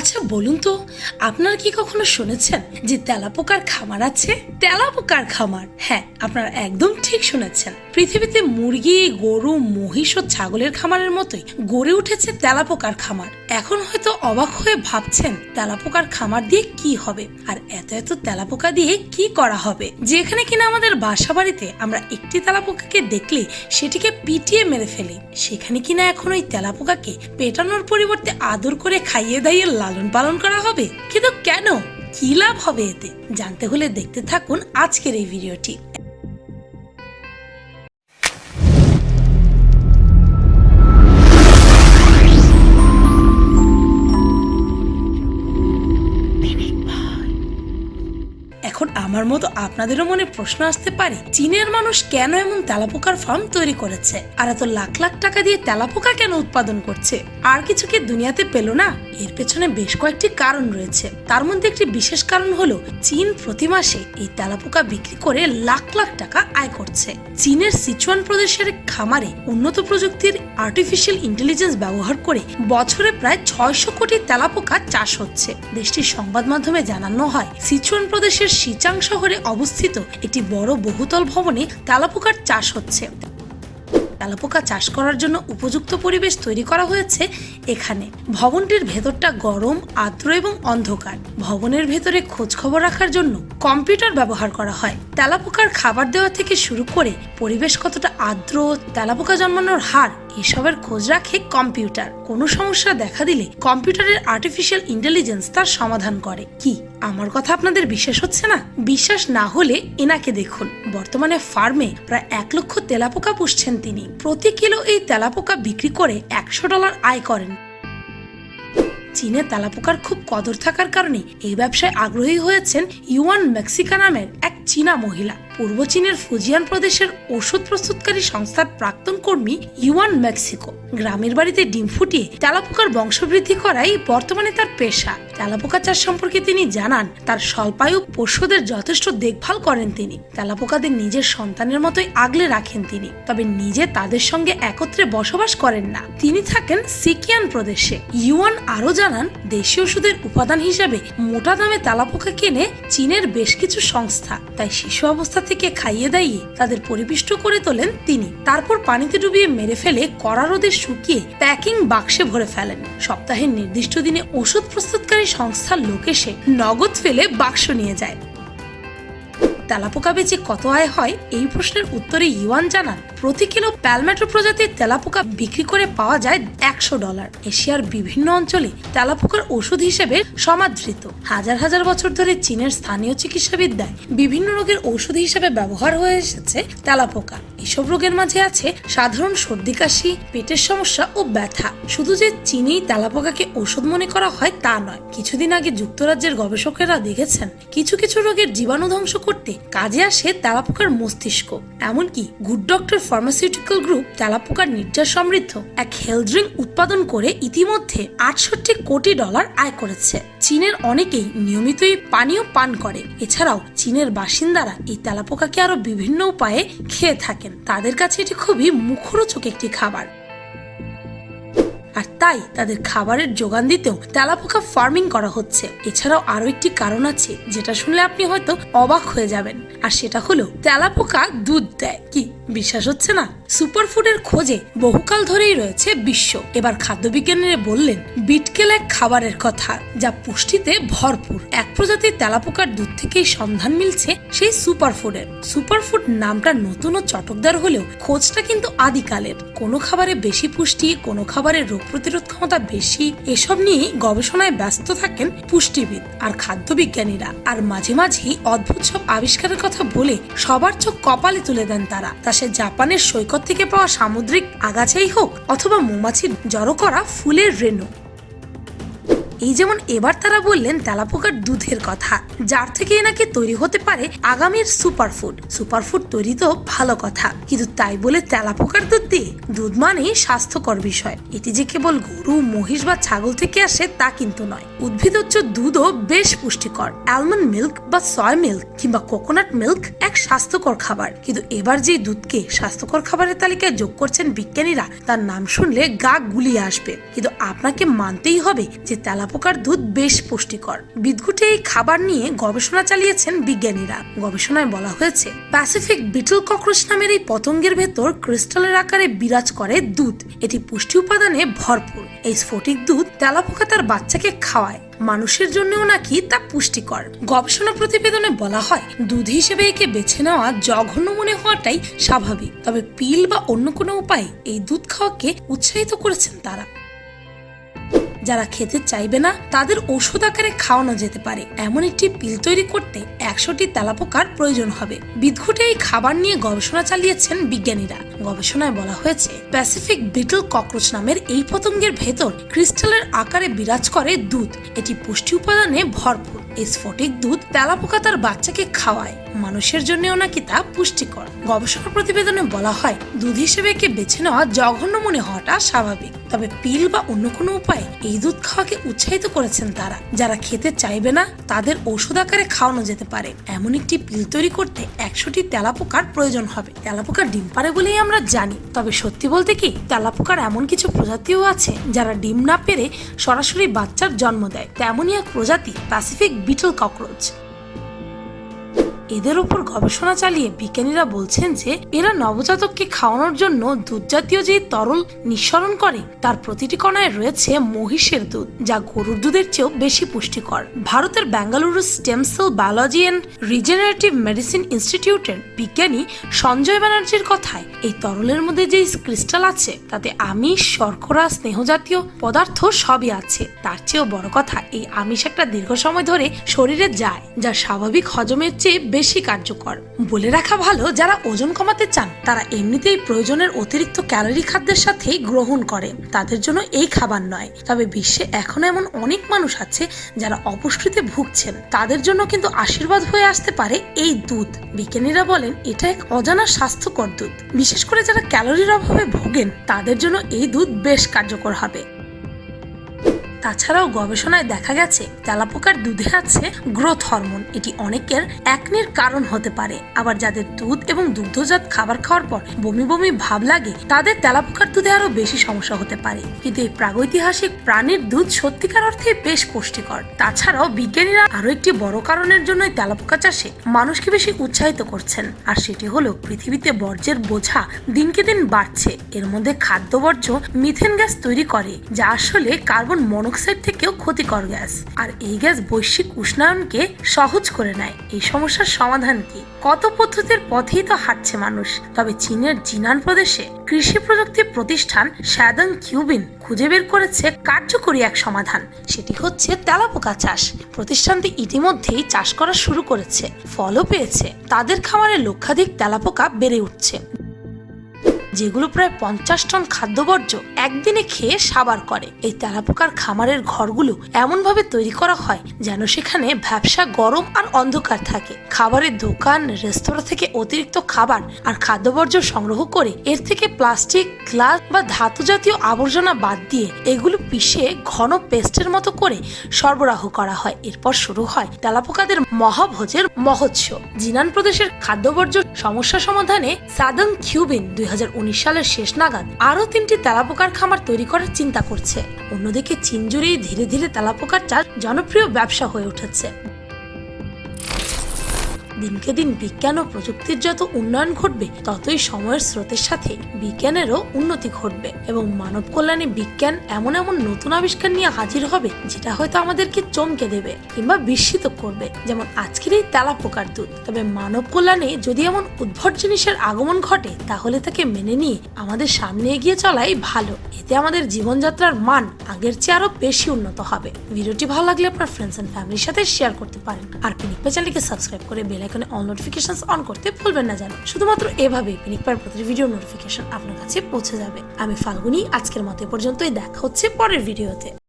আচ্ছা বলুন তো, আপনারা কি কখনো শুনেছেন যে তেলাপোকার খামার আছে? তেলাপোকার খামার? হ্যাঁ আপনারা একদম ঠিক শুনেছেন। পৃথিবীতে মুরগি, গরু, মহিষ ও ছাগলের খামারের মতোই গড়ে উঠেছে তেলাপোকার খামার। এখন হয়তো অবাক হয়ে ভাবছেন তেলাপোকার খামার দিয়ে কি হবে? আর এত এত তেলাপোকা দিয়ে কি করা হবে? যেখানে কিনা আমাদের বাসা বাড়িতে আমরা একটি তেলাপোকাকে দেখলে সেটিকে পিটিয়ে মেরে ফেলি। সেখানে কিনা এখন ওই তেলাপোকাকে পেটানোর পরিবর্তে আদর করে খাইয়ে দাইয়ে লালন পালন করা হবে? কিন্তু কেন? কি লাভ হবে এতে? জানতে হলে দেখতে থাকুন আজকের এই ভিডিওটি। আমার মতো আপনাদেরও মনে প্রশ্ন আসতে পারে, চীনের মানুষ কেন এমন তেলাপোকার ফার্ম তৈরি করেছে? আর এত লাখ লাখ টাকা দিয়ে তেলাপোকা কেন উৎপাদন করছে? আর কিছু কি দুনিয়াতে পেল না? এর পেছনে বেশ কয়েকটি কারণ রয়েছে। তার মধ্যে একটি বিশেষ কারণ হলো, চীন প্রতি মাসে এই তেলাপোকা বিক্রি করে লাখ লাখ টাকা আয় করছে। চীনের সিচুয়ান প্রদেশের খামারে উন্নত প্রযুক্তির আর্টিফিশিয়াল ইন্টেলিজেন্স ব্যবহার করে বছরে প্রায় ছয়শো কোটি তেলাপোকা চাষ হচ্ছে। দেশটির সংবাদ মাধ্যমে জানানো হয়, সিচুয়ান প্রদেশের সিচাং শহরে অবস্থিত একটি বড় বহুতল ভবনে তেলাপোকার চাষ হচ্ছে। তেলাপোকা চাষ করার জন্য উপযুক্ত পরিবেশ তৈরি করা হয়েছে এখানে। ভবনটির ভেতরটা গরম, আর্দ্র এবং অন্ধকার। ভবনের ভেতরে খোঁজ খবর রাখার জন্য কম্পিউটার ব্যবহার করা হয়। তেলাপোকার খাবার দেওয়া থেকে শুরু করে পরিবেশ কতটা আর্দ্র, তেলাপোকা জন্মানোর হার এসবের খোঁজ রাখে কম্পিউটার। কোনো সমস্যা দেখা দিলে কম্পিউটারের আর্টিফিশিয়াল ইন্টেলিজেন্স তার সমাধান করে। কি? আমার কথা আপনাদের বিশ্বাস হচ্ছে না? বিশ্বাস না হলে এনাকে দেখুন। বর্তমানে ফার্মে প্রায় এক লক্ষ তেলাপোকা পুষছেন তিনি। প্রতি কিলো এই তেলাপোকা বিক্রি করে একশো ডলার আয় করেন। চীনে তেলাপোকার খুব কদর থাকার কারণে এই ব্যবসায় আগ্রহী হয়েছেন ইউয়ান মেক্সিকা নামের এক চীনা মহিলা। পূর্ব চীনের ফুজিয়ান প্রদেশের ওষুধ প্রস্তুতকারী সংস্থার প্রাক্তন কর্মী ইউয়ান মেক্সিকো। গ্রামের বাড়িতে ডিম ফুটিয়ে তেলাপোকার বংশবৃদ্ধি করাই বর্তমানে তার পেশা। তেলাপোকা চাষ সম্পর্কে তিনি জানান, তার স্বল্পায়ু পশুদের যথেষ্ট দেখভাল করেন তিনি। তেলাপোকাদের নিজের সন্তানের মতোই আগলে রাখেন তিনি, তবে নিজে তাদের সঙ্গে একত্রে বসবাস করেন না। তিনি থাকেন সিকিয়ান প্রদেশে। ইউয়ান আরও জানান, দেশীয় ওষুধের উপাদান হিসাবে মোটা দামে তেলাপোকা কেনে চীনের বেশ কিছু সংস্থা। তাই শিশু অবস্থা থেকে খাইয়ে দাইয়ে তাদের পরিবিষ্ট করে তোলেন তিনি। তারপর পানিতে ডুবিয়ে মেরে ফেলে কড়া রোদে শুকিয়ে প্যাকিং বাক্সে ভরে ফেলেন। সপ্তাহের নির্দিষ্ট দিনে ওষুধ প্রস্তুতকারী সংস্থার লোক এসে নগদ ফেলে বাক্স নিয়ে যায়। তেলাপোকা বেচে কত আয় হয়? এই প্রশ্নের উত্তরে ইওয়ান জানান প্রতি কিলো প্যালমেটো প্রজাতির তেলাপোকা বিক্রি করে পাওয়া যায় একশো ডলার। এশিয়ার বিভিন্ন অঞ্চলে তেলাপোকার ওষুধ হিসেবে সমাদৃত। হাজার হাজার বছর ধরে চীনের স্থানীয় চিকিৎসাবিদ্যায় বিভিন্ন রোগের ঔষধ হিসেবে ব্যবহার হয়ে এসেছে তেলাপোকা। এসব রোগের মাঝে আছে সাধারণ সর্দি কাশি, পেটের সমস্যা ও ব্যথা। শুধু যে চীনেই তেলাপোকাকে ওষুধ মনে করা হয় তা নয়। কিছুদিন আগে যুক্তরাজ্যের গবেষকেরা দেখেছেন, কিছু কিছু রোগের জীবাণু ধ্বংস করতে কাজে আসে তেলাপোকার মস্তিষ্ক। এমনকি গুড ডক্টর ফার্মাসিউটিক্যাল গ্রুপ তেলাপোকার নির্যাস সমৃদ্ধ এক হেলথ ড্রিঙ্ক উৎপাদন করে ইতিমধ্যে আটষট্টি কোটি ডলার আয় করেছে। চীনের অনেকেই নিয়মিত এই পানীয় পান করে। এছাড়াও চীনের বাসিন্দারা এই তেলাপোকাকে আরও বিভিন্ন উপায়ে খেয়ে থাকেন। তাদের কাছে এটি খুবই মুখরোচক একটি খাবার। আর তাই তাদের খাবারের যোগান দিতেও তেলাপোকা ফার্মিং করা হচ্ছে। এছাড়াও আরও একটি কারণ আছে, যেটা শুনলে আপনি হয়তো অবাক হয়ে যাবেন। আর সেটা হলো তেলাপোকা দুধ দেয়। কি? বিশ্বাস হচ্ছে না। সুপারফুডের খোঁজে বহুকাল ধরেই রয়েছে বিশ্ব। এবার খাদ্য বিজ্ঞানীরা বললেন, বিটকেল এক খাবারের কথা যা পুষ্টিতে ভরপুর। এক প্রজাতির তেলাপোকার দুধ থেকেই সন্ধান মিলছে সেই সুপারফুডের। সুপারফুড নামটা নতুন ও চটকদার হলেও খোঁজটা কিন্তু আদিকালের। কোনো খাবারে বেশি পুষ্টি, কোনো খাবারে রোগ প্রতিরোধ ক্ষমতা বেশি, এসব নিয়ে গবেষণায় ব্যস্ত থাকেন পুষ্টিবিদ আর খাদ্য বিজ্ঞানীরা আর মাঝে মাঝেই অদ্ভুত সব আবিষ্কারের কথা বলে সবার চোখ কপালে তুলে দেন তারা। তা সে জাপানের সৈকত থেকে পাওয়া সামুদ্রিক আগাছাই হোক অথবা মৌমাছির জড়ো করা ফুলের রেণু। এই যেমন এবার তারা বললেন তেলাপোকার দুধের কথা, যার থেকে এনাকে তৈরি হতে পারে আগামীর সুপারফুড। সুপারফুড তৈরি তো ভালো কথা, কিন্তু তাই বলে তেলাপোকার দুধ দিয়ে? দুধ মানে স্বাস্থ্যকর বিষয়। এটি যে কেবল গরু, মহিষ বা ছাগল থেকে আসে তা কিন্তু নয়। উদ্ভিদজ দুধও বেশ পুষ্টিকর। অ্যালমন্ড মিল্ক বা সয় মিল্ক কিংবা কোকোনাট মিল্ক এক স্বাস্থ্যকর খাবার। কিন্তু এবার যে দুধকে স্বাস্থ্যকর খাবারের তালিকায় যোগ করছেন বিজ্ঞানীরা, তার নাম শুনলে গা গুলিয়ে আসবে। কিন্তু আপনাকে মানতেই হবে যে তেলাপোকা তেলাপোকার দুধ বেশ পুষ্টিকর। বিদঘুটে এই খাবার নিয়ে গবেষণা চালিয়েছেন বিজ্ঞানীরা। গবেষণায় বলা হয়েছে প্যাসিফিক বিটল ককরোচ নামের এই পতঙ্গের ভেতর ক্রিস্টালের আকারে বিরাজ করে দুধ। এটি পুষ্টি উপাদানে ভরপুর। এই স্ফটিক দুধ তেলাপোকা তার বাচ্চাকে খাওয়ায়। মানুষের জন্যও নাকি তা পুষ্টিকর। গবেষণা প্রতিবেদনে বলা হয়, দুধ হিসেবে একে বেছে নেওয়া জঘন্য মনে হওয়াটাই স্বাভাবিক। তবে পিল বা অন্য কোনো উপায়ে এই দুধ খাওয়াকে উৎসাহিত করেছেন তারা। যারা খেতে চাইবে না, তাদের ওষুধ আকারে খাওয়ানো যেতে পারে। এমন একটি পিল তৈরি করতে একশোটি তেলাপোকার প্রয়োজন হবে। বিদঘুটে এই খাবার নিয়ে গবেষণা চালিয়েছেন বিজ্ঞানীরা। গবেষণায় বলা হয়েছে, প্যাসিফিক বিটল ককরোচ নামের এই পতঙ্গের ভেতর ক্রিস্টালের আকারে বিরাজ করে দুধ। এটি পুষ্টি উপাদানে ভরপুর। এই স্ফটিক দুধ তেলাপোকা তার বাচ্চাকে খাওয়ায়। মানুষের জন্যও নাকি তা পুষ্টিকর। গবেষণা প্রতিবেদনে বলা হয়, দুধ হিসেবে একে বেছে নেওয়া জঘন্য মনে হওয়াটা স্বাভাবিক। তবে পিল বা অন্য কোনো উপায়ে এই দুধ খাওয়াকে উৎসাহিত করেছেন তারা। যারা খেতে চাইবে না, তাদের ওষুধ আকারে খাওয়ানো যেতে পারে। এমন একটি পিল তৈরি করতে একশোটি তেলাপোকার প্রয়োজন হবে। তেলাপোকা ডিম পারে বলেই আমরা জানি। তবে সত্যি বলতে কি, তেলাপোকার এমন কিছু প্রজাতিও আছে যারা ডিম না পেরে সরাসরি বাচ্চার জন্ম দেয়। তেমনই এক প্রজাতি প্যাসিফিক বিটল ককরোচ এদের উপর গবেষণা চালিয়ে বিজ্ঞানীরা বলছেন যে এরা নবজাতককে খাওয়ানোর জন্য দুধ জাতীয় যে তরল নিঃসরণ করে, তার প্রতিটি কণায় রয়েছে মহিষের দুধ, যা গরুর দুধের চেয়েও বেশি পুষ্টিকর। ভারতের Bengaluru stem cell biology and regenerative medicine ইনস্টিটিউটের বিজ্ঞানী সঞ্জয় ব্যানার্জির কথায়, এই তরলের মধ্যে যে ক্রিস্টাল আছে, তাতে আমিষ, শর্করা স্নেহ জাতীয় পদার্থ সবই আছে। তার চেয়েও বড় কথা, এই আমিষ একটা দীর্ঘ সময় ধরে শরীরে যায়, যা স্বাভাবিক হজমের চেয়ে বেশি কার্যকর। বলে রাখা ভালো, যারা ওজন কমাতে চান, তারা এমনিতেই প্রয়োজনের অতিরিক্ত ক্যালোরি খাদ্যের সাথেই গ্রহণ করে। তাদের জন্য এই খাবার নয়। তবে বিশ্বে এখনও এমন অনেক মানুষ আছে যারা অপুষ্টিতে ভুগছেন। তাদের জন্য কিন্তু আশীর্বাদ হয়ে আসতে পারে এই দুধ। বিজ্ঞানীরা বলেন, এটা এক অজানা স্বাস্থ্যকর দুধ। বিশেষ করে যারা ক্যালোরির অভাবে ভোগেন, তাদের জন্য এই দুধ বেশ কার্যকর হবে। তাছাড়াও গবেষণায় দেখা গেছে, তেলাপোকার দুধে আছে গ্রোথ হরমোন এটি অনেকের একনির কারণ হতে পারে। আবার যাদের দুধ এবং দুগ্ধজাত খাবার খাওয়ার পর বমি বমি ভাব লাগে, তাদের তেলাপোকার দুধে আরও বেশি সমস্যা হতে পারে। কিন্তু এই প্রাগৈতিহাসিক প্রাণীর দুধ সত্যিকার অর্থে বেশ পুষ্টিকর। তাছাড়াও বিজ্ঞানীরা আরও একটি বড় কারণের জন্য তেলাপোকা চাষে মানুষকে বেশি উৎসাহিত করছেন। আর সেটি হলো পৃথিবীতে বর্জ্যের বোঝা দিনকে দিন বাড়ছে। এর মধ্যে খাদ্য বর্জ্য মিথেন গ্যাস তৈরি করে, যা আসলে কার্বন মনোক্সাইড থেকেও ক্ষতিকর গ্যাস। আর এই গ্যাস বৈশ্বিক উষ্ণায়নকে সহজ করে নেয়। এই সমস্যার সমাধান কি? কত পদ্ধতির পথেই তো হাঁটছে মানুষ। তবে চীনের জিনান প্রদেশে কৃষি প্রযুক্তি প্রতিষ্ঠান শ্যাদং কিউবিন খুঁজে বের করেছে কার্যকরী এক সমাধান। সেটি হচ্ছে তেলাপোকা চাষ। প্রতিষ্ঠানটি ইতিমধ্যেই চাষ করা শুরু করেছে। ফলও পেয়েছে। তাদের খামারে লক্ষাধিক তেলাপোকা বেড়ে উঠছে। যেগুলো প্রায় পঞ্চাশ টন খাদ্যবর্জ্য একদিনে খেয়ে সাবার করে। এই তেলাপোকার খামারের ঘরগুলো এমনভাবে তৈরি করা হয় যেন সেখানে ব্যবসা গরম আর অন্ধকার থাকে। খাবারের দোকান, রেস্তোরাঁ থেকে অতিরিক্ত খাবার আর খাদ্যবর্জ্য সংগ্রহ করে এর থেকে প্লাস্টিক, গ্লাস বা ধাতু জাতীয় আবর্জনা বাদ দিয়ে এগুলো পিষে ঘন পেস্টের মতো করে সরবরাহ করা হয়। এরপর শুরু হয় তেলাপোকাদের মহাভোজের মহোৎসব। জিনান প্রদেশের খাদ্যবর্জ্য সমস্যা সমাধানে সাদং কিউবিন দুই সালের শেষ নাগাদ আরও তিনটি তেলাপোকার খামার তৈরি করার চিন্তা করছে। অন্যদিকে চীন জুড়েই ধীরে ধীরে তেলাপোকার চাষ জনপ্রিয় ব্যবসা হয়ে উঠেছে। দিনকে দিন বিজ্ঞান ও প্রযুক্তির যত উন্নয়ন ঘটবে, ততই সময়ের স্রোতের সাথে বিজ্ঞানেরও উন্নতি ঘটবে এবং মানব কল্যাণে বিজ্ঞান এমন এমন নতুন আবিষ্কার নিয়ে হাজির হবে, যেটা হয়তো আমাদেরকে চমকে দেবে কিংবা বিস্মিত করবে, যেমন আজকের এই তেলা পোকার দুধ। তবে মানব কল্যাণে যদি এমন উদ্ভট জিনিসের আগমন ঘটে, তাহলে তাকে মেনে নিয়ে আমাদের সামনে এগিয়ে চলাই ভালো। এতে আমাদের জীবনযাত্রার মান আগের চেয়ে আরও বেশি উন্নত হবে। ভিডিওটি ভালো লাগলে আপনার ফ্রেন্ডস এন্ড ফ্যামিলির সাথে শেয়ার করতে পারেন। আর পিনিক পা চ্যানেলকে সাবস্ক্রাইব করে বেল আইকনে অল নোটিফিকেশন অন করতে ভুলবেন না যেন শুধুমাত্র এভাবে পিনিক পার প্রতিটি ভিডিও নোটিফিকেশন আপনার কাছে পৌঁছে যাবে। আমি ফাল্গুনি, আজকের মতো এ পর্যন্তই। দেখা হচ্ছে পরের ভিডিওতে